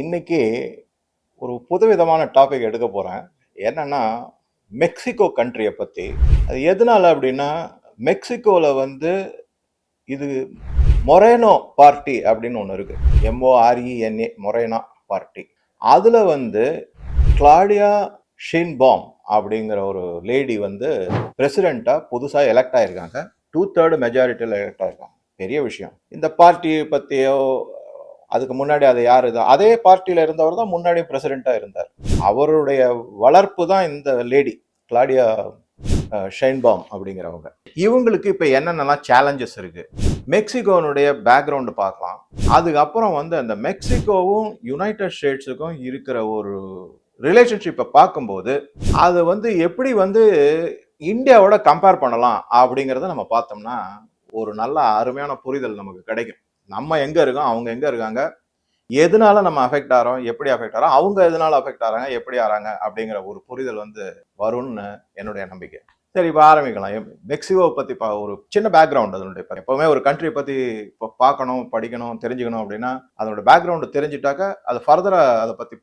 இன்னைக்கு ஒரு புதுவிதமான டாபிக் எடுக்க போகிறேன் என்னன்னா மெக்சிகோ கண்ட்ரியை பற்றி அது எதனால அப்படின்னா மெக்சிகோவில் வந்து இது மொரேனோ பார்ட்டி அப்படின்னு ஒன்று இருக்கு. M O R E N A Morena party. அதில் வந்து கிளாடியா ஷின்பாம் அப்படிங்கிற ஒரு லேடி வந்து பிரசிடெண்ட்டாக புதுசாக எலெக்ட் ஆயிருக்காங்க. டூ தேர்டு மெஜாரிட்டியில் எலெக்ட் ஆயிருக்காங்க. பெரிய விஷயம். இந்த பார்ட்டியை பற்றியோ அதுக்கு முன்னாடி அது யார் இது அதே பார்ட்டியில் இருந்தவர் தான் முன்னாடி பிரசிடெண்ட்டாக இருந்தார். அவருடைய வளர்ப்பு தான் இந்த லேடி கிளாடியா ஷைன்பாம் அப்படிங்கிறவங்க. இவங்களுக்கு இப்போ என்னென்னலாம் சேலஞ்சஸ் இருக்குது மெக்சிகோனுடைய பேக்ரவுண்டு பார்க்கலாம். அதுக்கப்புறம் வந்து அந்த மெக்சிகோவும் யுனைடெட் ஸ்டேட்ஸுக்கும் இருக்கிற ஒரு ரிலேஷன்ஷிப்பை பார்க்கும்போது அது வந்து எப்படி வந்து இந்தியாவோட கம்பேர் பண்ணலாம் அப்படிங்கிறத நம்ம பார்த்தோம்னா ஒரு நல்ல அருமையான புரிதல் நமக்கு கிடைக்கும். நம்ம எங்க இருக்கோம் அவங்க எங்க இருக்காங்க எதனால நம்ம அஃபெக்ட் ஆகிறோம் எப்படி அஃபெக்ட் ஆகிறோம் அவங்க எதனால அஃபெக்ட் ஆகிறாங்க எப்படி ஆகிறாங்க அப்படிங்கிற ஒரு புரிதல் வந்து வரும்னு என்னுடைய நம்பிக்கை. சரி இப்போ ஆரம்பிக்கலாம். எம்- மெக்சிகோவை பற்றி பா ஒரு சின்ன பேக்ரவுண்ட் அதனுடைய இப்போ எப்போவுமே ஒரு கண்ட்ரியை பற்றி இப்போ பார்க்கணும் படிக்கணும் தெரிஞ்சுக்கணும் அப்படின்னா அதனோட பேக்ரவுண்டு தெரிஞ்சுட்டாக்க அது ஃபர்தராக அதை பற்றி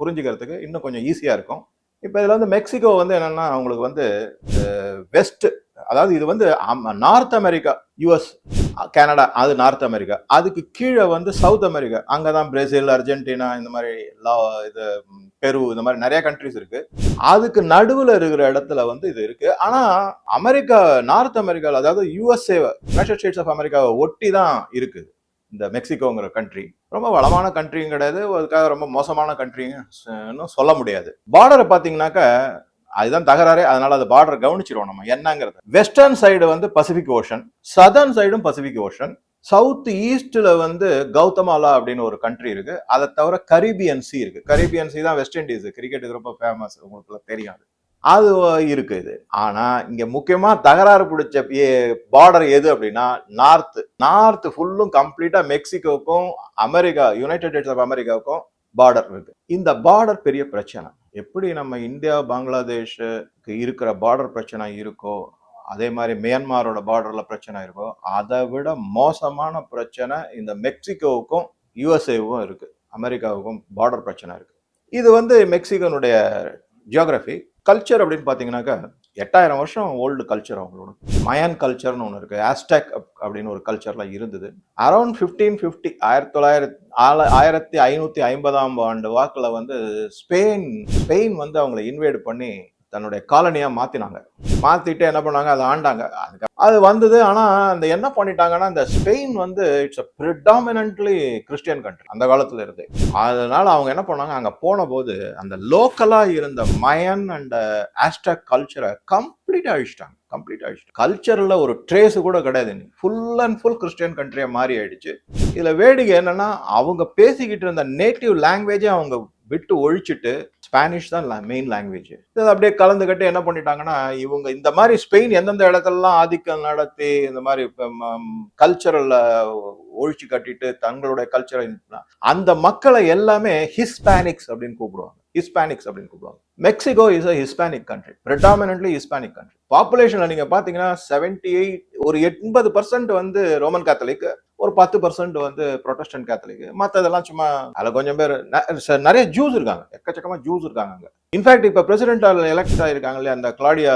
புரிஞ்சுக்கிறதுக்கு இன்னும் கொஞ்சம் ஈஸியாக இருக்கும். இப்போ இதில் வந்து மெக்சிகோ வந்து என்னென்னா அவங்களுக்கு வந்து வெஸ்ட் அதாவது இது வந்து நார்த் அமெரிக்கா யூஎஸ் கனடா அது நார்த் அமெரிக்கா. அதுக்கு கீழே வந்து சவுத் அமெரிக்கா. அங்கே தான் பிரேசில் அர்ஜென்டினா இந்த மாதிரி லா இது பெரு இந்த மாதிரி நிறைய கண்ட்ரிஸ் இருக்கு. அதுக்கு நடுவில் இருக்கிற இடத்துல வந்து இது இருக்கு. ஆனால் அமெரிக்கா நார்த் அமெரிக்காவில் அதாவது யுஎஸ்ஏ யுனைடெட் ஸ்டேட்ஸ் ஆஃப் அமெரிக்காவை ஒட்டி தான் இருக்குது. இந்த மெக்சிகோங்கிற கண்ட்ரி ரொம்ப வளமான கண்ட்ரியும் கிடையாது. அதுக்காக ரொம்ப மோசமான கண்ட்ரின்னு சொல்ல முடியாது. பார்டரை பார்த்தீங்கன்னாக்கா அதுதான் தகராறே. அதனால அந்த பார்டர் கவனிச்சிருவோம் நம்ம. என்னங்கிறது. வெஸ்டர்ன் சைடு வந்து பசிபிக் ஓஷன் சதர்ன் சைடும் பசிபிக் ஓஷன் சவுத் ஈஸ்டில் வந்து கௌதமாலா அப்படின்னு ஒரு கண்ட்ரி இருக்கு. அதை தவிர கரீபியன் சி இருக்கு. கரீபியன் சி தான் வெஸ்ட் இண்டீஸ் கிரிக்கெட்டுக்கு ரொம்ப ஃபேமஸ் உங்களுக்கு தெரியும் அது இருக்குது இது. ஆனா இங்க முக்கியமா தகராறு பிடிச்ச பார்டர் எது அப்படின்னா நார்த் நார்த் ஃபுல்லும் கம்ப்ளீட்டா மெக்சிகோக்கும் அமெரிக்கா யுனைடெட் ஸ்டேட்ஸ் ஆஃப் அமெரிக்காவுக்கும் பார்டர் இருக்கு. இந்த பார்டர் பெரிய பிரச்சனை. எப்படி நம்ம இந்தியா பங்களாதேஷுக்கு இருக்கிற பார்டர் பிரச்சனை இருக்கோ அதே மாதிரி மியான்மாரோட பார்டர்ல பிரச்சனை இருக்கோ அதை விட மோசமான பிரச்சனை இந்த மெக்சிகோவுக்கும் யுஎஸ்ஏவுக்கும் இருக்கு. அமெரிக்காவுக்கும் பார்டர் பிரச்சனை இருக்கு. இது வந்து மெக்சிகனுடைய ஜியோகிராஃபி கல்ச்சர் அப்படின்னு பார்த்தீங்கன்னாக்கா எட்டாயிரம் வருஷம் ஓல்டு கல்ச்சர் அவங்களோட மயான் கல்ச்சர்னு ஒன்று இருக்குது ஆஸ்டாக் அப்படின்னு ஒரு கல்ச்சர்லாம் இருந்தது. அரௌண்ட் ஃபிஃப்டீன் ஃபிஃப்டி ஆயிரத்தி தொள்ளாயிரத்தி ஆல ஆயிரத்தி ஐநூற்றி ஐம்பதாம் ஆண்டு வாக்கில் வந்து ஸ்பெயின் ஸ்பெயின் வந்து அவங்களை இன்வைட் பண்ணி தன்னுடைய காலனியாக மாற்றினாங்க மாற்றிட்டு என்ன பண்ணாங்க? அதை ஆண்டாங்க. அதுக்கு அது வந்தது. ஆனால் அந்த என்ன பண்ணிட்டாங்கன்னா இந்த ஸ்பெயின் வந்து it's a predominantly Christian country அந்த காலத்தில் இருந்து. அதனால அவங்க என்ன பண்ணாங்க அங்கே போன போது அந்த லோக்கலாக இருந்த மயன் அண்ட் ஆஸ்டாக் கல்ச்சரை கம்ப்ளீட் அழிச்சிட்டாங்க. கம்ப்ளீட் ஆகிடுச்சு கல்ச்சரில் ஒரு ட்ரேஸ் கூட கிடையாது ஃபுல் அண்ட் ஃபுல் கிறிஸ்டியன் கண்ட்ரியாக மாறி ஆயிடுச்சு. இதில் வேடிக்கை என்னன்னா அவங்க பேசிக்கிட்டு இருந்த நேட்டிவ் லாங்குவேஜை அவங்க விட்டு ஒழிச்சிட்டு ஸ்பானிஷ் தான் மெயின் லாங்குவேஜ் இது அப்படியே கலந்துக்கிட்டு என்ன பண்ணிட்டாங்கன்னா இவங்க இந்த மாதிரி ஸ்பெயின் எந்தெந்த இடத்துலலாம் ஆதிக்கம் நடத்தி இந்த மாதிரி கல்ச்சரல்ல ஒழிச்சு கட்டிட்டு தங்களுடைய கல்ச்சரை அந்த மக்களை எல்லாமே ஹிஸ்பானிக்ஸ் அப்படின்னு கூப்பிடுவாங்க. ஹிஸ்பானிக்ஸ் அப்படின்னு கூப்பிடுவாங்க. Mexico is a Hispanic country predominantly Hispanic country பாப்புலேஷன்ல நீங்க பாத்தீங்கன்னா செவன்டி எயிட் ஒரு எண்பது பர்சன்ட் வந்து ரோமன் கேத்தலிக் ஒரு பத்து பர்சன்ட் வந்து ப்ரொட்டஸ்டன்ட் கேத்தலிக் மற்றதெல்லாம் சும்மா அதில் கொஞ்சம் பேர் நிறைய ஜூஸ் இருக்காங்க. எக்கச்சக்கமாக ஜூஸ் இருக்காங்க அங்கே. இன்ஃபேக்ட் இப்போ பிரசிடென்டால் எலெக்ட் ஆயிருக்காங்க இல்லையா அந்த கிளாடியா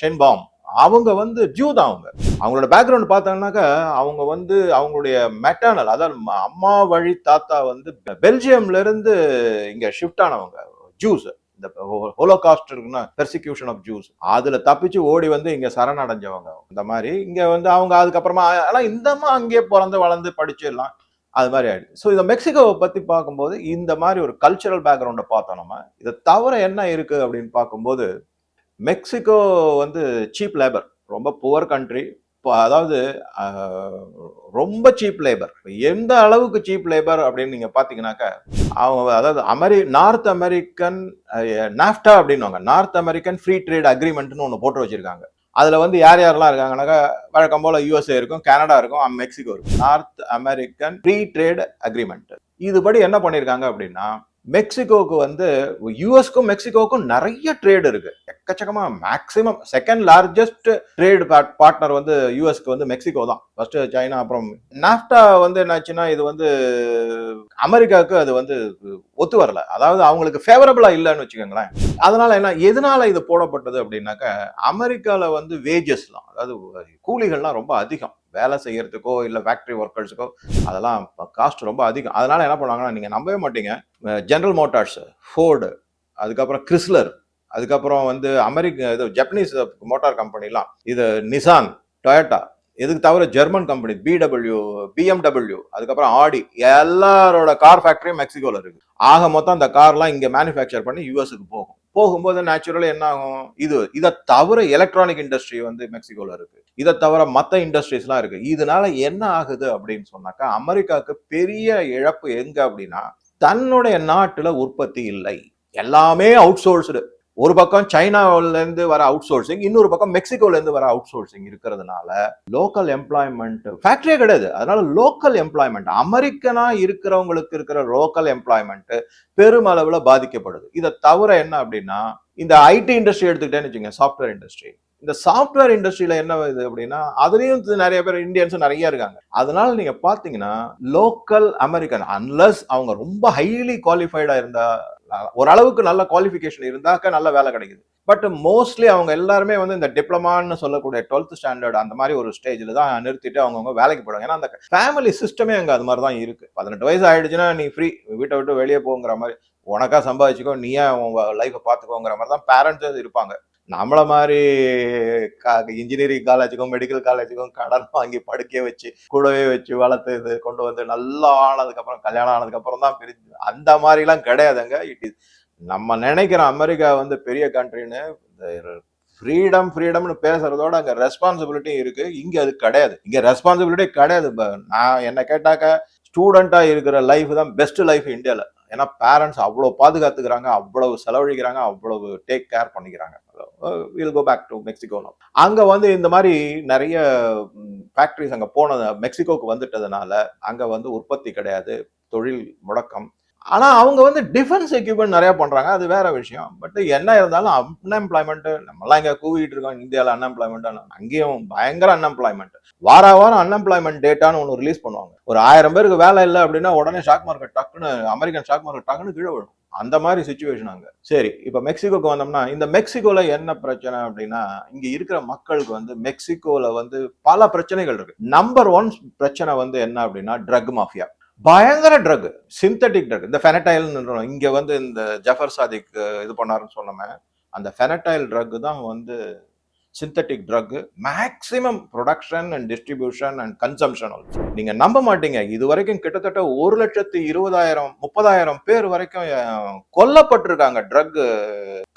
ஷென்பாம் அவங்க வந்து ஜூ தான் அவங்க. அவங்களோட பேக்ரவுண்ட் பார்த்தாங்கன்னாக்கா அவங்க வந்து அவங்களுடைய மெட்டர்னல் அதாவது அம்மா வழி தாத்தா வந்து பெல்ஜியம்ல இருந்து இங்க ஷிஃப்ட் ஆனவங்க. ஜூஸ் இந்த ஹோலோகாஸ்ட் இருக்குன்னா பெர்சிக்யூஷன் ஆஃப் ஜூஸ் அதுல தப்பிச்சு ஓடி வந்து இங்க சரணடைஞ்சவங்க. இந்த மாதிரி இங்க வந்து அவங்க அதுக்கப்புறமா ஆனா இந்தம்மா அங்கேயே பிறந்து வளர்ந்து படிச்சிடலாம். அது மாதிரி ஆயிடுச்சு. ஸோ இந்த மெக்சிகோவை பத்தி பார்க்கும்போது இந்த மாதிரி ஒரு கல்ச்சரல் பேக்ரவுண்டை பார்த்தோம் நம்ம. இதை தவிர என்ன இருக்கு அப்படின்னு பார்க்கும்போது மெக்சிகோ வந்து சீப் லேபர் ரொம்ப புவர் கண்ட்ரி அதாவது ரொம்ப சீப் லேபர் எந்த அளவுக்கு சீப் லேபர் அப்படின்னு நீங்கள் பார்த்தீங்கன்னாக்கா அவங்க அதாவது அமெரி நார்த் அமெரிக்கன் நாஃப்டா அப்படின்னுவாங்க. நார்த் அமெரிக்கன் ஃப்ரீ ட்ரேட் அக்ரிமெண்ட்னு ஒன்று போட்டு வச்சுருக்காங்க. அதில் வந்து யார் யாரெல்லாம் இருக்காங்கன்னாக்கா வழக்கம் போல் யூஎஸ்ஏ இருக்கும் கனடா இருக்கும் மெக்சிகோ இருக்கும். North American free trade agreement இதுபடி என்ன பண்ணியிருக்காங்க அப்படின்னா மெக்சிகோவுக்கு வந்து யூஎஸ்க்கும் மெக்சிகோவுக்கும் நிறைய ட்ரேட் இருக்கு. எக்கச்சக்கமா maximum second largest trade partner வந்து யூஎஸ்க்கு வந்து மெக்சிகோ தான். ஃபர்ஸ்ட் சைனா அப்புறம் நாஃப்டா வந்து என்னாச்சுன்னா இது வந்து அமெரிக்காவுக்கு அது வந்து ஒத்து வரல. அதாவது அவங்களுக்கு ஃபேவரபிளா இல்லைன்னு வச்சுக்கோங்களேன். அதனால என்ன எதனால இது போடப்பட்டது அப்படின்னாக்க அமெரிக்கால வந்து வேஜஸ்லாம் அதாவது கூலிகள்லாம் ரொம்ப அதிகம். வேலை செய்யறதுக்கோ இல்லை ஃபேக்டரி ஒர்க்கர்ஸுக்கோ அதெல்லாம் காஸ்ட் ரொம்ப அதிகம். அதனால என்ன பண்ணுவாங்கன்னா நீங்கள் நம்பவே மாட்டீங்க. ஜென்ரல் மோட்டார்ஸ் ஃபோர்டு அதுக்கப்புறம் கிறிஸ்லர் அதுக்கப்புறம் வந்து அமெரிக்க இது ஜப்பனீஸ் மோட்டார் கம்பெனிலாம் இது நிசான் டொயட்டா இதுக்கு தவிர ஜெர்மன் கம்பெனி பிடபிள்யூ பிஎம்டபிள்யூ அதுக்கப்புறம் ஆடி எல்லாரோட கார் ஃபேக்டரியும் மெக்சிகோவில் இருக்குது ஆக மொத்தம் அந்த கார்லாம் இங்கே மேனுஃபேக்சர் பண்ணி யூஎஸ்க்கு போகும். போகும்போது நேச்சுரலாக என்ன ஆகும் இது இதை தவிர எலக்ட்ரானிக் இண்டஸ்ட்ரி வந்து மெக்சிகோவில் இருக்கு. இதை தவிர மற்ற இண்டஸ்ட்ரீஸ்லாம் இருக்கு. இதனால என்ன ஆகுது அப்படின்னு சொன்னாக்கா அமெரிக்காவுக்கு பெரிய இழப்பு எங்க அப்படின்னா தன்னுடைய நாட்டில் உற்பத்தி இல்லை. எல்லாமே அவுட் சோர்ஸ்டு ஒரு பக்கம் சைனாவிலேருந்து வர அவுட் சோர்சிங் இன்னொரு பக்கம் மெக்சிகோலேருந்து வர அவுட் சோர்சிங் இருக்கிறதுனால லோக்கல் எம்ப்ளாய்மெண்ட் ஃபேக்ட்ரியே கிடையாது. அதனால லோக்கல் எம்ப்ளாய்மெண்ட் அமெரிக்கனா இருக்கிறவங்களுக்கு இருக்கிற லோக்கல் எம்ப்ளாய்மெண்ட் பெருமளவில் பாதிக்கப்படுது. இதை தவிர என்ன அப்படின்னா இந்த ஐடி இண்டஸ்ட்ரி எடுத்துக்கிட்டேன்னு வச்சுங்க சாஃப்ட்வேர் இண்டஸ்ட்ரி இந்த சாஃப்ட்வேர் இண்டஸ்ட்ரியில என்ன இது அப்படின்னா அதுலயும் நிறைய பேர் இந்தியன்ஸ் நிறைய இருக்காங்க. அதனால நீங்க பாத்தீங்கன்னா லோக்கல் அமெரிக்கன் அன்லஸ் அவங்க ரொம்ப ஹைலி குவாலிஃபைடா இருந்தா ஓரளவுக்கு நல்ல குவாலிஃபிகேஷன் இருந்தாக்க நல்ல வேலை கிடைக்குது. பட் மோஸ்ட்லி அவங்க எல்லாருமே வந்து இந்த டிப்ளமான்னு சொல்லக்கூடிய டுவெல்த் ஸ்டாண்டர்ட் அந்த மாதிரி ஒரு ஸ்டேஜில் தான் நிறுத்திட்டு அவங்கவுங்க வேலைக்கு போடுவாங்க ஏன்னா அந்த ஃபேமிலி சிஸ்டமே அங்கே அது மாதிரி தான் இருக்கு. பதினெட்டு வயசு ஆயிடுச்சுன்னா நீ ஃப்ரீ வீட்டை விட்டு வெளியே போங்கிற மாதிரி உனக்கா சம்பாதிச்சுக்கோ நீயே உங்க லைஃப்பை பார்த்துக்கோங்கிற மாதிரி தான் பேரண்ட்ஸும் இருப்பாங்க. நம்மள மாதிரி இன்ஜினியரிங் காலேஜுக்கும் மெடிக்கல் காலேஜுக்கும் கடன் வாங்கி படிக்க வச்சு கூடவே வச்சு வளர்த்து இது கொண்டு வந்து நல்லா ஆனதுக்கு அப்புறம் கல்யாணம் ஆனதுக்கு அப்புறம் தான் பிரிஞ்சு அந்த மாதிரிலாம் கிடையாதுங்க. இட் இஸ் நம்ம நினைக்கிற அமெரிக்கா வந்து பெரிய கண்ட்ரின்னு ஃப்ரீடம் ஃப்ரீடம்னு பேசுறதோட அங்க ரெஸ்பான்சிபிலிட்டி இருக்கு. இங்க அது கிடையாது. இங்க ரெஸ்பான்சிபிலிட்டி கிடையாது. நான் என்ன கேட்டாக்க ஸ்டூடெண்டா இருக்கிற லைஃப் தான் பெஸ்ட் லைஃப் இந்தியாவில் ஏன்னா பேரண்ட்ஸ் அவ்வளோ பாதுகாத்துக்கிறாங்க அவ்வளவு செலவழிக்கிறாங்க அவ்வளவு டேக் கேர் பண்ணிக்கிறாங்க. வில் கோ பேக் டு மெக்சிகோனோ அங்கே வந்து இந்த மாதிரி நிறைய ஃபேக்ட்ரிஸ் அங்கே போனது மெக்சிகோக்கு வந்துட்டதுனால அங்கே வந்து உற்பத்தி கிடையாது தொழில் முடக்கம். ஆனா அவங்க வந்து டிஃபென்ஸ் எக்யூப்மெண்ட் நிறையா பண்றாங்க அது வேற விஷயம். பட் என்ன இருந்தாலும் அன்எம்ப்ளாய்மெண்ட் நம்மளாம் இங்க கூவிட்டு இருக்கோம் இந்தியாவில் அன்எம்ப்ளாய்மெண்ட் அங்கேயும் பயங்கர அன்எம்ப்ளாய்மெண்ட் வார வாரம் அன்எம்ப்ளாய்மெண்ட் டேட்டான்னு ஒன்று ரிலீஸ் பண்ணுவாங்க. ஒரு ஆயிரம் பேருக்கு வேலை இல்லை அப்படின்னா உடனே ஷாக் மார்க்கெட் டக்குன்னு அமெரிக்கன் ஷாக் மார்க்கெட் டக்குன்னு கீழே விழும். அந்த மாதிரி சுச்சுவேஷன் அங்கே. சரி இப்போ மெக்சிகோக்கு வந்தோம்னா இந்த மெக்சிகோல என்ன பிரச்சனை அப்படின்னா இங்கே இருக்கிற மக்களுக்கு வந்து மெக்சிகோல வந்து பல பிரச்சனைகள் இருக்கு. நம்பர் ஒன் பிரச்சனை வந்து என்ன அப்படின்னா ட்ரக் மாஃபியா பயங்கர ட்ரக் சிந்தட்டிக் ட்ரக் இந்த ஃபெனடைல்னு இங்கே வந்து இந்த ஜஃபர் சாதிக் இது பண்ணாருன்னு சொன்னோமே அந்த ஃபெனடைல் ட்ரக் தான் வந்து synthetic drug maximum production and distribution and consumption also நீங்கள் நம்ப மாட்டீங்க. இது வரைக்கும் கிட்டத்தட்ட ஒரு லட்சத்து இருபதாயிரம் முப்பதாயிரம் பேர் வரைக்கும் கொல்லப்பட்டிருக்காங்க ட்ரக்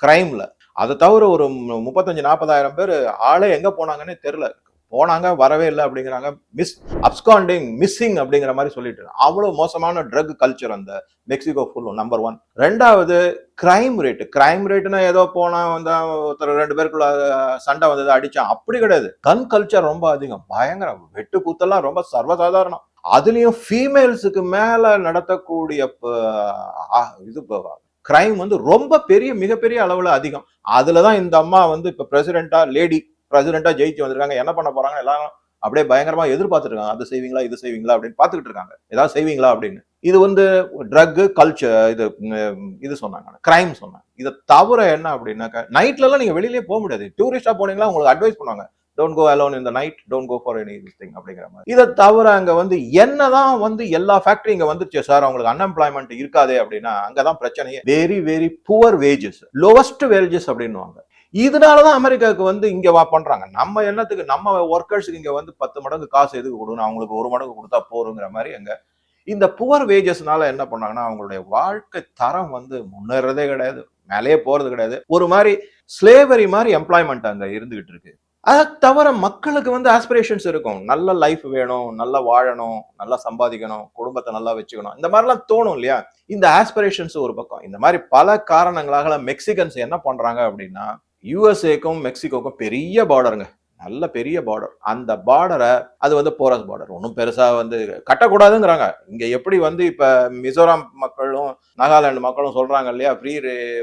க்ரைமில் அதை தவிர ஒரு முப்பத்தஞ்சு நாற்பதாயிரம் பேர் ஆளே எங்கே போனாங்கன்னே தெரில போனாங்க வரவே இல்லை அப்படிங்கிறாங்க. மிஸ் அப்ஸ்காண்டிங் மிஸ்ஸிங் அப்படிங்கிற மாதிரி சொல்லிட்டு அவ்வளோ மோசமான ட்ரக் கல்ச்சர் அந்த மெக்சிகோ ஃபுல்லும் நம்பர் ஒன் ரெண்டாவது கிரைம் ரேட்டு கிரைம் ரேட்டுனா ஏதோ போனா வந்து ஒருத்தர் ரெண்டு பேருக்குள்ள சண்டை வந்தது அடிச்சான். அப்படி கிடையாது. கன் கல்ச்சர் ரொம்ப அதிகம். பயங்கரம் வெட்டு கூத்தெல்லாம் ரொம்ப சர்வசாதாரணம். அதுலயும் ஃபீமேல்ஸுக்கு மேல நடத்தக்கூடிய இது கிரைம் வந்து ரொம்ப பெரிய மிகப்பெரிய அளவுல அதிகம். அதுலதான் இந்த அம்மா வந்து இப்ப பிரசிடென்டா லேடி பிரசிடென்ட்டாக ஜெயிச்சு வந்திருக்காங்க. என்ன பண்ண போறாங்க? எல்லாம் அப்படியே பயங்கரமா எதிர்பார்த்துருக்காங்க. அது செய்வீங்களா இது செய்வீங்களா அப்படின்னு பார்த்துக்கிட்டு இருக்காங்க. ஏதாவது செய்வீங்களா அப்படின்னு. இது வந்து ட்ரக்கு கல்ச்சர் இது இது சொன்னாங்க. கிரைம் சொன்னாங்க. இதை தவிர என்ன அப்படின்னாக்கா நைட்லலாம் நீங்கள் நீங்க வெளியிலேயே போக முடியாது. டூரிஸ்டாக போனீங்களா உங்களுக்கு அட்வைஸ் பண்ணுவாங்க. டோன்ட் கோ அலோன் இந்த night don't go for anything அப்படிங்கிற மாதிரி. இதை தவிர அங்கே வந்து என்னதான் வந்து எல்லா ஃபேக்டரி இங்கே வந்துருச்சு சார். அவங்களுக்கு அன்எம்ப்ளாய்மெண்ட் இருக்காதே அப்படின்னா அங்கே தான் பிரச்சனையே. Very very poor wages lowest wages அப்படின்னுவாங்க. இதனாலதான் அமெரிக்காவுக்கு வந்து இங்க வா பண்றாங்க. நம்ம என்னத்துக்கு நம்ம ஒர்க்கர்ஸுக்கு இங்க வந்து பத்து மடங்கு காசு எதுக்கு கொடுக்கணும்? அவங்களுக்கு ஒரு மடங்கு கொடுத்தா போருங்கிற மாதிரி எங்க இந்த புவர் வேஜஸ்னால என்ன பண்ணாங்கன்னா அவங்களுடைய வாழ்க்கை தரம் வந்து முன்னேறதே கிடையாது. மேலேயே போறது கிடையாது. ஒரு மாதிரி ஸ்லேவரி மாதிரி எம்ப்ளாய்மெண்ட் அங்க இருந்துகிட்டு இருக்கு. அதை தவிர மக்களுக்கு வந்து ஆஸ்பிரேஷன்ஸ் இருக்கும். நல்ல லைஃப் வேணும் நல்லா வாழணும் நல்லா சம்பாதிக்கணும் குடும்பத்தை நல்லா வச்சுக்கணும். இந்த மாதிரிலாம் தோணும் இல்லையா? இந்த ஆஸ்பிரேஷன்ஸ் ஒரு பக்கம். இந்த மாதிரி பல காரணங்களாக மெக்சிகன்ஸ் என்ன பண்றாங்க அப்படின்னா யூஎஸ்ஏக்கும் மெக்சிகோக்கும் பெரிய பார்டருங்க நல்ல பெரிய பார்டர் அந்த பார்டரை அது வந்து போரஸ் பார்டர் ஒன்றும் பெருசாக வந்து கட்டக்கூடாதுங்கிறாங்க. இங்கே எப்படி வந்து இப்போ மிசோரம் மக்களும் நாகாலாந்து மக்களும் சொல்கிறாங்க இல்லையா? ஃப்ரீ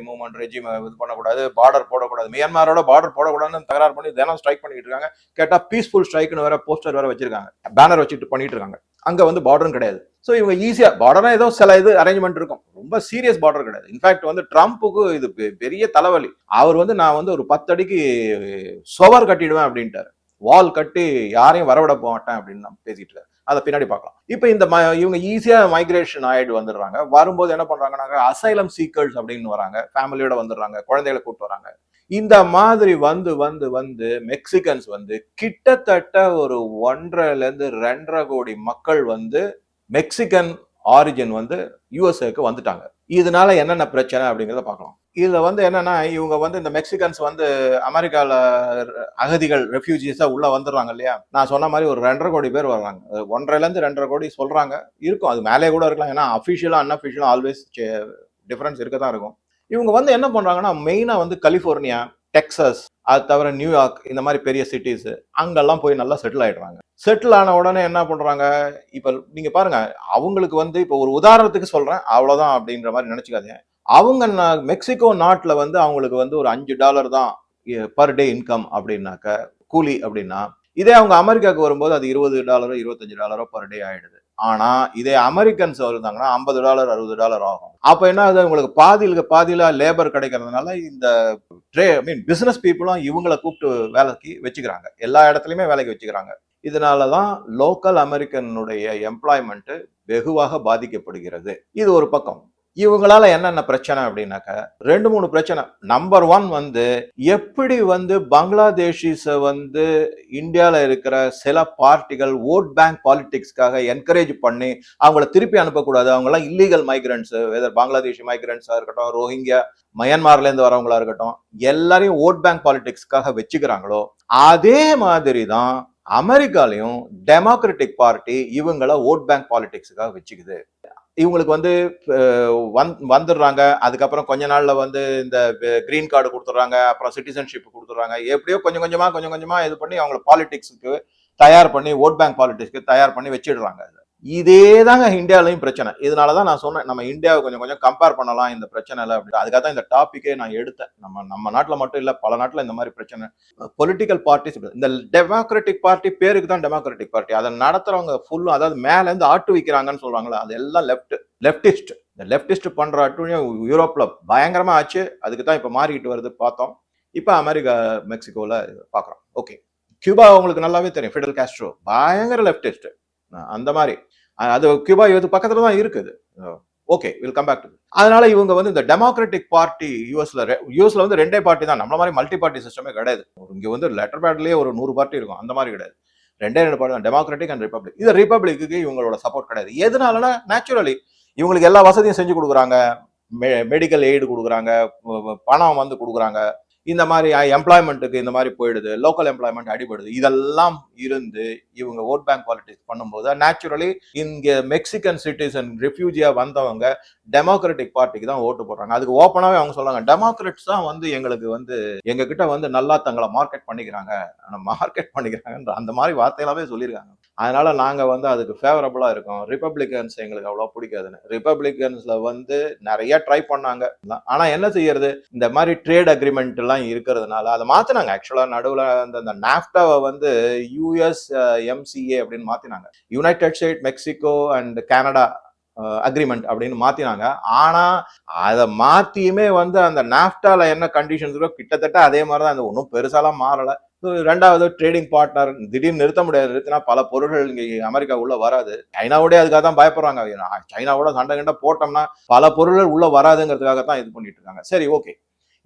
மூவ்மெண்ட் ரெஜிம் இது பண்ணக்கூடாது பார்டர் போடக்கூடாது. மியான்மரோட பார்டர் போடக்கூடாதுன்னு தகராறு பண்ணி தினம் ஸ்ட்ரைக் பண்ணிட்டு இருக்காங்க. கேட்டால் பீஸ்ஃபுல் ஸ்ட்ரைக்னு வேற போஸ்டர் வேற வச்சிருக்காங்க. பேனர் வச்சுட்டு பண்ணிட்டு இருக்காங்க. அங்கே வந்து பார்டரும் கிடையாது. ஸோ இவங்க ஈஸியாக பார்டர்னா ஏதோ சில இது அரேஞ்ச்மெண்ட் இருக்கும். ரொம்ப சீரியஸ் பார்டர் கிடையாது. இன்ஃபேக்ட் வந்து ட்ரம்ப்புக்கு இது பெரிய தலைவலி. அவர் வந்து நான் வந்து ஒரு பத்து அடிக்கு சுவர் கட்டிடுவேன் அப்படின்ட்டாரு. வால் கட்டி யாரையும் வரவிட போக மாட்டேன் அப்படின்னு நான் பேசிட்டு இருக்காரு. அதை பின்னாடி பார்க்கலாம். இப்போ இந்த ம- இவங்க ஈஸியாக மைக்ரேஷன் ஆகிட்டு வந்துடுறாங்க. வரும்போது என்ன பண்ணுறாங்கன்னாக்க அசைலம் சீக்கர்ஸ் அப்படின்னு வராங்க. ஃபேமிலியோட வந்துடுறாங்க. குழந்தைகளை கூப்பிட்டு வராங்க. இந்த மாதிரி வந்து வந்து வந்து மெக்சிகன்ஸ் வந்து கிட்டத்தட்ட ஒரு ஒன்றரைல இருந்து ரெண்டரை கோடி மக்கள் வந்து மெக்சிகன் ஆரிஜின் வந்து யூஎஸ்ஏக்கு வந்துட்டாங்க. இதனால என்னென்ன பிரச்சனை அப்படிங்கிறத பார்க்கலாம். இதுல வந்து என்னன்னா இவங்க வந்து இந்த மெக்சிகன்ஸ் வந்து அமெரிக்கால அகதிகள் ரெஃப்யூஜிஸா உள்ள வந்துடுறாங்க இல்லையா? நான் சொன்ன மாதிரி ஒரு ரெண்டரை கோடி பேர் வர்றாங்க. ஒன்றரைலேருந்து இருந்து ரெண்டரை கோடி சொல்றாங்க. இருக்கும். அது மேலே கூட இருக்கலாம். ஏன்னா அஃபிஷியலாக அன்அஃபிஷியலா ஆல்வேஸ் டிஃபரன்ஸ் இருக்க தான் இருக்கும். இவங்க வந்து என்ன பண்றாங்கன்னா மெயினாக வந்து கலிஃபோர்னியா டெக்சஸ் அது தவிர நியூயார்க் இந்த மாதிரி பெரிய சிட்டிஸ் அங்கெல்லாம் போய் நல்லா செட்டில் ஆயிடுறாங்க. செட்டில் ஆன உடனே என்ன பண்றாங்க இப்போ நீங்க பாருங்க அவங்களுக்கு வந்து இப்போ ஒரு உதாரணத்துக்கு சொல்றேன் அவ்வளோதான் அப்படின்ற மாதிரி நினைச்சுக்காதீங்க. அவங்க மெக்சிகோ நாட்டில் வந்து அவங்களுக்கு வந்து ஒரு அஞ்சு டாலர் தான் பர் டே இன்கம் அப்படின்னாக்க கூலி அப்படின்னா இதே அவங்க அமெரிக்காவுக்கு வரும்போது அது இருபது டாலரோ இருபத்தஞ்சு டாலரோ பர் டே ஆயிடுது. ஆனா இதே அமெரிக்கன்ஸ் இருந்தாங்கன்னா ஐம்பது டாலர் அறுபது டாலர் ஆகும். அப்ப என்ன ஆகுது? உங்களுக்கு பாதியில பாதியில லேபர் கிடைக்கிறதுனால இந்த ட்ரே ஐ மீன் பிசினஸ் பீப்புளும் இவங்களை கூப்பிட்டு வேலைக்கு வச்சுக்கிறாங்க. எல்லா இடத்துலையுமே வேலைக்கு வச்சுக்கிறாங்க. இதனாலதான் லோக்கல் அமெரிக்கனுடைய எம்ப்ளாய்மெண்ட் வெகுவாக பாதிக்கப்படுகிறது. இது ஒரு பக்கம். இவங்களால என்னென்ன பிரச்சனை அப்படின்னாக்க ரெண்டு மூணு பிரச்சனை. நம்பர் ஒன் வந்து எப்படி வந்து பங்களாதேஷிஸ வந்து இந்தியாவில் இருக்கிற சில பார்ட்டிகள் ஓட் பேங்க் பாலிடிக்ஸ்க்காக என்கரேஜ் பண்ணி அவங்கள திருப்பி அனுப்பக்கூடாது. அவங்களாம் இல்லீகல் மைக்ரன்ஸ் வெதர் பங்களாதேஷி மைக்ரன்ஸா இருக்கட்டும் ரோஹிங்கியா மயன்மார்லேருந்து வரவங்களா இருக்கட்டும் எல்லாரையும் ஓட் பேங்க் பாலிடிக்ஸ்க்காக வச்சுக்கிறாங்களோ அதே மாதிரி தான் அமெரிக்காலையும் டெமோக்ராட்டிக் பார்ட்டி இவங்கள ஓட் பேங்க் பாலிடிக்ஸுக்காக வச்சுக்குது. இவங்களுக்கு வந்து வந் வந்துடுறாங்க. அதுக்கப்புறம் கொஞ்ச நாள்ல வந்து இந்த கிரீன் கார்டு கொடுத்துட்றாங்க. அப்புறம் சிட்டிசன்ஷிப் கொடுத்துட்றாங்க. எப்படியோ கொஞ்சம் கொஞ்சமாக கொஞ்சம் கொஞ்சமாக இது பண்ணி அவங்கள பாலிடிக்ஸுக்கு தயார் பண்ணி ஓட் பேங்க் பாலிடிக்ஸ்க்கு தயார் பண்ணி வச்சிடுறாங்க. இதே தாங்க இந்தியாவிலையும் பிரச்சனை. இதனால தான் நான் சொன்னேன் நம்ம இந்தியாவை கொஞ்சம் கொஞ்சம் கம்பேர் பண்ணலாம் இந்த பிரச்சனைல அப்படின்னு. அதுக்காக தான் இந்த டாப்பிக்கே நான் எடுத்தேன். நம்ம நம்ம நாட்டில் மட்டும் இல்லை பல நாட்டில் இந்த மாதிரி பிரச்சனை. பொலிட்டிக்கல் பார்ட்டிஸ் இந்த டெமோக்ராட்டிக் பார்ட்டி பேருக்கு தான் டெமோக்ராட்டிக் பார்ட்டி அதை நடத்துறவங்க ஃபுல்லும் அதாவது மேலேருந்து ஆட்டு வைக்கிறாங்கன்னு சொல்றாங்களா அது எல்லாம் லெஃப்ட் லெஃப்டிஸ்ட் இந்த லெஃப்டிஸ்ட் பண்ற அட்டுழியம் யூரோப்ல பயங்கரமா ஆச்சு. அதுக்கு தான் இப்போ மாறிக்கிட்டு வருது பார்த்தோம். இப்போ அமெரிக்கா மெக்சிகோவில் பார்க்குறோம். ஓகே கியூபா உங்களுக்கு நல்லாவே தெரியும். ஃபிடல் காஸ்ட்ரோ பயங்கர லெஃப்டிஸ்ட் அந்த மாதிரி. அது கியூபா இது பக்கத்துல தான் இருக்குது. Okay will come back to அதனால இவங்க வந்து இந்த டெமோக்ராட்டிக் பார்ட்டி யூஎஸ்ல யூஎஸ்ல வந்து ரெண்டே பார்ட்டி தான். நம்மள மாதிரி மல்டி பார்ட்டி சிஸ்டமே கிடையாது. இங்க வந்து லெட்டர் பேட்லயே ஒரு நூறு பார்ட்டி இருக்கும். அந்த மாதிரி கிடையாது. ரெண்டே ரெண்டு பார்ட்டி தான். டெமோக்ராட்டிக் அண்ட் ரிப்பப்ளிக் இது ரிப்பப்ளிக்கு இவங்களோட சப்போர்ட் கிடையாது. எதனாலனா நேச்சுரலி இவங்களுக்கு எல்லா வசதியும் செஞ்சு கொடுக்குறாங்க. மெடிக்கல் எய்டு கொடுக்குறாங்க. பணம் வந்து கொடுக்குறாங்க. இந்த மாதிரி எம்ப்ளாய்மெண்ட்டுக்கு இந்த மாதிரி போயிடுது லோக்கல் எம்ப்ளாய்மெண்ட் அடிபடுது இதெல்லாம் இருந்து இவங்க ஓட் பேங்க் பாலிட்டிக்ஸ் பண்ணும்போது நேச்சுரலி இங்க மெக்சிகன் சிட்டிசன் ரெஃப்யூஜியா வந்தவங்க டெமோக்ராட்டிக் பார்ட்டிக்கு தான் ஓட்டு போடுறாங்க. அதுக்கு ஓப்பனாகவே அவங்க சொல்றாங்க டெமோக்ராட்ஸ் தான் வந்து எங்களுக்கு வந்து எங்க கிட்ட வந்து நல்லா தங்களை மார்க்கெட் பண்ணிக்கிறாங்க மார்க்கெட் பண்ணிக்கிறாங்கன்ற அந்த மாதிரி வார்த்தையெல்லாமே சொல்லியிருக்காங்க. அதனால நாங்கள் வந்து அதுக்கு ஃபேவரபுளாக இருக்கோம். ரிப்பப்ளிகன்ஸ் எங்களுக்கு அவ்வளோ பிடிக்காதுன்னு. ரிப்பப்ளிகன்ஸில் வந்து நிறைய ட்ரை பண்ணாங்க. ஆனால் என்ன செய்யறது? இந்த மாதிரி ட்ரேட் அக்ரிமெண்ட்லாம் இருக்கிறதுனால அதை மாற்றினாங்க ஆக்சுவலாக நடுவில் அந்த அந்த நாஃப்டாவை வந்து யூஎஸ் எம்சிஏ uh, அப்படின்னு மாற்றினாங்க United State Mexico and Canada agreement அப்படின்னு மாத்தினாங்க. ஆனா அதை மாத்தியுமே வந்து அந்த நாப்டால என்ன கண்டிஷன்ஸ் இருக்கோ கிட்டத்தட்ட அதே மாதிரி தான் அந்த ஒன்றும் பெருசாலாம் மாறலை. ரெண்டாவது ட்ரேடிங் பார்ட்னர் திடீர்னு நிறுத்த முடியாது. நிறுத்தினா பல பொருட்கள் இங்கே அமெரிக்கா உள்ள வராது. சைனாவோடய அதுக்காக தான் பயப்படுறாங்க. சைனாவோட சண்டை கண்ட போட்டோம்னா பல பொருட்கள் உள்ள வராதுங்கிறதுக்காக தான் இது பண்ணிட்டு இருக்காங்க. சரி ஓகே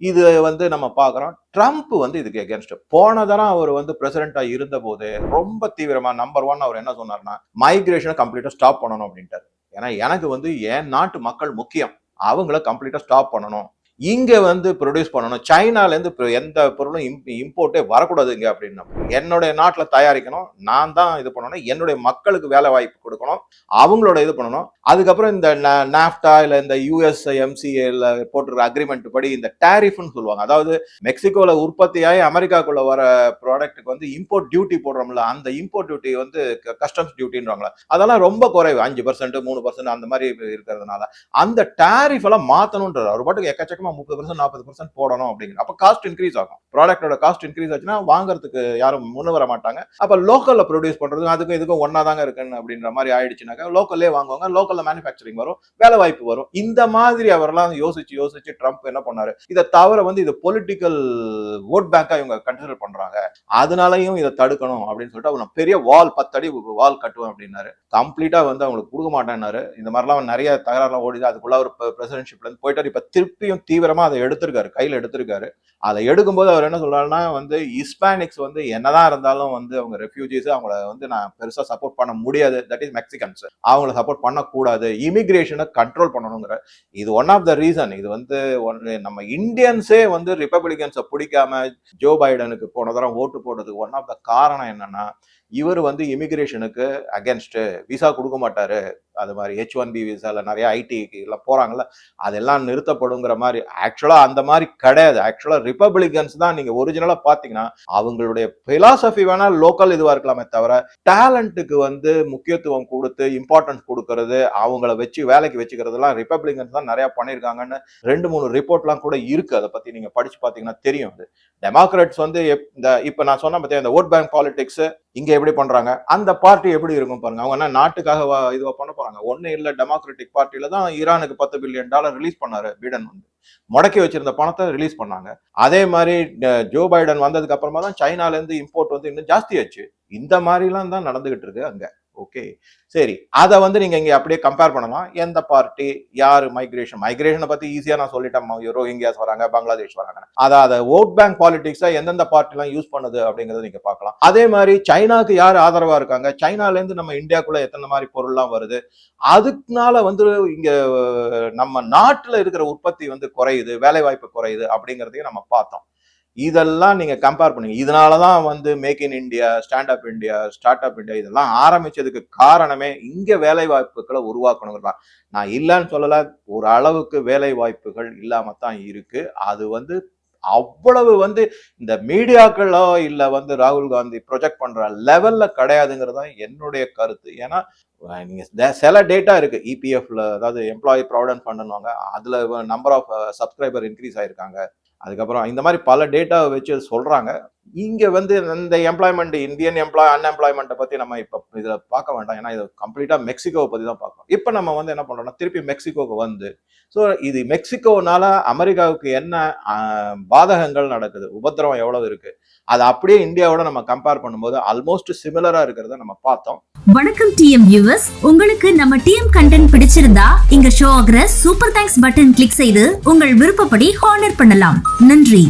இது வந்து நம்ம பார்க்குறோம். ட்ரம்ப் வந்து இதுக்கு எகேன்ஸ்ட் போன தரம் அவர் வந்து பிரசிடென்ட்டாக இருந்தபோது ரொம்ப தீவிரமா நம்பர் ஒன் அவர் என்ன சொன்னார்னா மைக்ரேஷனை கம்ப்ளீட்டாக ஸ்டாப் பண்ணணும் அப்படின்ட்டார். ஏன்னா எனக்கு வந்து என் நாட்டு மக்கள் முக்கியம். அவங்கள கம்ப்ளீட்டாக ஸ்டாப் பண்ணணும். இங்கே வந்து ப்ரொடியூஸ் பண்ணணும். சைனால இருந்து எந்த பொருளும் இம்போர்ட்டே வரக்கூடாதுங்க அப்படின்னா என்னுடைய நாட்டில் தயாரிக்கணும். நான் தான் இது பண்ணணும். என்னுடைய மக்களுக்கு வேலை வாய்ப்பு கொடுக்கணும். அவங்களோட இது பண்ணணும். அதுக்கப்புறம் இந்த நாஃப்டா இல்லை இந்த யூஎஸ்எம்சிஏல போட்டிருக்க அக்ரிமெண்ட் படி இந்த டேரிஃப்னு சொல்லுவாங்க. அதாவது மெக்சிகோவில் உற்பத்தியாகி அமெரிக்காக்குள்ளே வர ப்ராடக்ட்டுக்கு வந்து இம்போர்ட் டியூட்டி போடுறோம்ல அந்த இம்போர்ட் டியூட்டி வந்து கஸ்டம்ஸ் டியூட்டின்றாங்களா அதெல்லாம் ரொம்ப குறைவு. அஞ்சு பர்சன்ட் மூணு பர்சன்ட் அந்த மாதிரி இருக்கிறதுனால. அந்த டேரிஃப் எல்லாம் மாத்தணும்ன்றாரு அவர் பாட்டுக்கு எக்கச்சக்கமா முப்பது பர்சன்ட் நாற்பது பர்சன்ட் போடணும் அப்படிங்கிற அப்போ காஸ்ட் இன்க்ரீஸ் ஆகும். ப்ராடக்டோட காஸ்ட் இன்க்ரீஸ் ஆச்சுன்னா வாங்குறதுக்கு யாரும் முன்ன வர மாட்டாங்க. அப்ப லோக்கல்ல ப்ரொடியூஸ் பண்றது அதுக்கும் இதுக்கும் ஒன்னா தாங்க இருக்குன்னு அப்படின்ற மாதிரி ஆயிடுச்சுனாக்கா லோக்கல்லே வாங்குவாங்க லோக்கலில் மேனுஃபேக்சரிங் வரும் வேலை வாய்ப்பு வரும். இந்த மாதிரி அவரெல்லாம் யோசிச்சு யோசிச்சு ட்ரம்ப் என்ன பண்ணாரு? இதை தவிர வந்து இது பொலிட்டிக்கல் ஓட் பேங்காக இவங்க கன்சிடர் பண்றாங்க. அதனாலயும் இதை தடுக்கணும் அப்படின்னு சொல்லிட்டு அவங்க பெரிய வால் பத்தடி வால் கட்டுவேன் அப்படின்னாரு. கம்ப்ளீட்டா வந்து அவங்களுக்கு கொடுக்க மாட்டேன்னாரு. இந்த மாதிரிலாம் நிறைய தகராறுலாம் ஓடிது. அதுக்குள்ள ஒரு பிரசிடென்ட்ஷிப்ல இருந்து போயிட்டாரு. இப்ப திருப்பியும் தீவிரமா அதை எடுத்திருக்காரு கையில எடுத்திருக்காரு. அதை எடுக்கும்போது அவர் என்ன சொல்றாருன்னா வந்து ஹிஸ்பானிக்ஸ் வந்து என்னதான் இருந்தாலும் வந்து அவங்க ரெஃப்யூஜிஸ் அவங்கள வந்து நான் பெருசாக சப்போர்ட் பண்ண முடியாது. தட் இஸ் மெக்சிகன்ஸ் அவங்கள சப்போர்ட் பண்ணக்கூடாது. இமிகிரேஷனை கண்ட்ரோல் பண்ணணுங்கிற இது ஒன் ஆஃப் த ரீசன் இது வந்து ஒன்னு நம்ம இந்தியன்ஸே வந்து ரிப்பப்ளிகன்ஸை பிடிக்காம ஜோ பைடனுக்கு போன தரம் ஓட்டு போடுறதுக்கு ஒன் ஆஃப் த காரணம் என்னன்னா இவர் வந்து இமிகிரேஷனுக்கு அகேன்ஸ்ட் விசா கொடுக்க மாட்டாரு. அது மாதிரி ஹெச் ஒன் பி விசாவில் நிறைய ஐடி எல்லாம் போறாங்கல்ல அதெல்லாம் நிறுத்தப்படுங்கிற மாதிரி ஆக்சுவலாக அந்த மாதிரி கிடையாது. ஆக்சுவலாக ரிப்பப்ளிகன்ஸ் தான் நீங்க ஒரிஜினலா பாத்தீங்கன்னா அவங்களுடைய பிலாசபி வேணா லோக்கல் இதுவா இருக்கலாமே தவிர டேலண்ட்டுக்கு வந்து முக்கியத்துவம் கொடுத்து இம்பார்ட்டன்ஸ் கொடுக்கறது அவங்கள வச்சு வேலைக்கு வச்சுக்கிறதுலாம் ரிப்பப்ளிகன்ஸ் தான் நிறைய பண்ணியிருக்காங்கன்னு ரெண்டு மூணு ரிப்போர்ட்லாம் கூட இருக்கு. அதை பத்தி நீங்க படிச்சு பாத்தீங்கன்னா தெரியும் அது. டெமோக்ராட்ஸ் வந்து இந்த இப்ப நான் சொன்ன பத்தியா இந்த ஓட் பேங்க் பாலிடிக்ஸ் இங்க எப்படி பண்றாங்க? அந்த பார்ட்டி எப்படி இருக்கும் பாருங்க. அவங்க என்ன நாட்டுக்காக வா- இதுவா பண்ண போறாங்க? ஒண்ணு இல்ல டெமோக்ராட்டிக் பார்ட்டியில தான் ஈரானுக்கு பத்து பில்லியன் டாலர் ரிலீஸ் பண்ணாரு பீடன் வந்து. முடக்கி வச்சிருந்த பணத்தை ரிலீஸ் பண்ணாங்க. அதே மாதிரி ஜோ பைடன் வந்ததுக்கு அப்புறமா தான் சைனால இருந்து இம்போர்ட் வந்து இன்னும் ஜாஸ்தி ஆச்சு. இந்த மாதிரிலாம் தான் நடந்துகிட்டு இருக்கு அங்க. ஓகே சரி அதை வந்து நீங்கள் இங்கே அப்படியே கம்பேர் பண்ணலாம். எந்த பார்ட்டி யார் மைக்ரேஷன் மைக்ரேஷனை பற்றி ஈஸியாக நான் சொல்லிட்டேன் ரோஹிங்கியாஸ் வராங்க பங்களாதேஷ் வராங்க. அதை அதை ஓட் பேங்க் பாலிடிக்ஸா எந்தெந்த பார்ட்டிலாம் யூஸ் பண்ணுது அப்படிங்கிறத நீங்கள் பார்க்கலாம். அதே மாதிரி சைனாக்கு யார் ஆதரவாக இருக்காங்க? சைனாலேருந்து நம்ம இந்தியாக்குள்ளே எத்தனை மாதிரி பொருள்லாம் வருது? அதுக்குனால வந்து இங்கே நம்ம நாட்டில் இருக்கிற உற்பத்தி வந்து குறையுது வேலைவாய்ப்பு குறையுது அப்படிங்கிறதையும் நம்ம பார்த்தோம். இதெல்லாம் நீங்கள் கம்பேர் பண்ணுங்க. இதனாலதான் வந்து make in India stand up India start up India இதெல்லாம் ஆரம்பிச்சதுக்கு காரணமே இங்கே வேலை வாய்ப்புகளை உருவாக்கணுங்கிறது. தான் நான் இல்லைன்னு சொல்லலை ஒரு அளவுக்கு வேலை வாய்ப்புகள் இல்லாமல் தான் இருக்குது அது வந்து அவ்வளவு வந்து இந்த மீடியாக்களோ இல்லை வந்து ராகுல் காந்தி ப்ரொஜெக்ட் பண்ணுற லெவலில் கிடையாதுங்கிறது தான் என்னுடைய கருத்து. ஏன்னா நீங்கள் சில டேட்டா இருக்குது இபிஎஃப்ல அதாவது எம்ப்ளாயி ப்ராவிடன்ட் பண்ணுவாங்க அதில் நம்பர் ஆஃப் சப்ஸ்கிரைபர் இன்க்ரீஸ் ஆயிருக்காங்க. அதுக்கப்புறம் இந்த மாதிரி பல டேட்டாவை வச்சு சொல்கிறாங்க இங்கே வந்து இந்த எம்ப்ளாய்மெண்ட் இந்தியன் எம்ப்ளாய் அன்எம்ப்ளாய்மெண்ட்டை பற்றி நம்ம இப்போ இதில் பார்க்க வேண்டாம். ஏன்னா இது கம்ப்ளீட்டாக மெக்சிகோவை பற்றி தான் பார்க்கணும். இப்போ நம்ம வந்து என்ன பண்ணுறோம்னா திருப்பி மெக்சிகோவுக்கு வந்து ஸோ இது மெக்சிகோனால அமெரிக்காவுக்கு என்ன பாதகங்கள் நடக்குது? உபத்திரவம் எவ்வளவு இருக்கு? அது அப்படியே இந்தியாவோட நம்ம கம்பேர் பண்ணும்போது ஆல்மோஸ்ட் சிமிலரா இருக்கிறத நம்ம பார்த்தோம். வணக்கம் டிஎம் வியூவர்ஸ் உங்களுக்கு நம்ம டிஎம் கண்டென்ட் பிடிச்சிருந்தா இங்க ஷோ ஆகிற சூப்பர் தேங்க்ஸ் பட்டன் கிளிக் செய்து உங்கள் விருப்பப்படி ஹானர் பண்ணலாம். நன்றி.